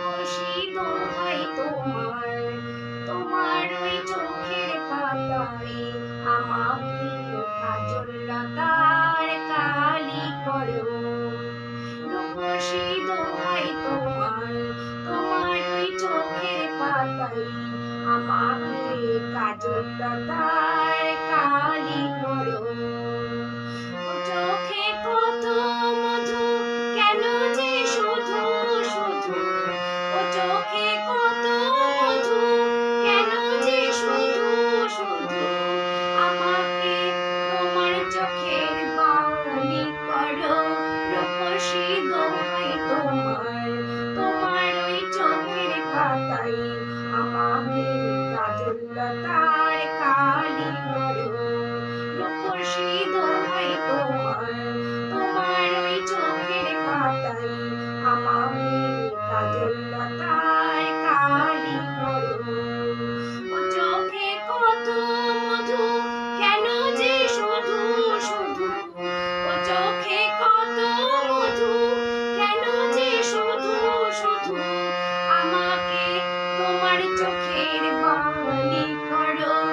রূপসী দোহাই তোমার। তোমার ওই চোখের পাতায় আমাকে কালি করো। রূপসী দোহাই তোমার তোমার ওই চোখের পাতায় আমাকে কাজল রূপসী দোহাই তোমার তোমার ওই চোখের পাতায়, আমাকে কাজল লতার কালি রূপসী দোহাই তোমার তোমার ওই চোখের পাতায় আমাকে কাজল নির্বাণী করো।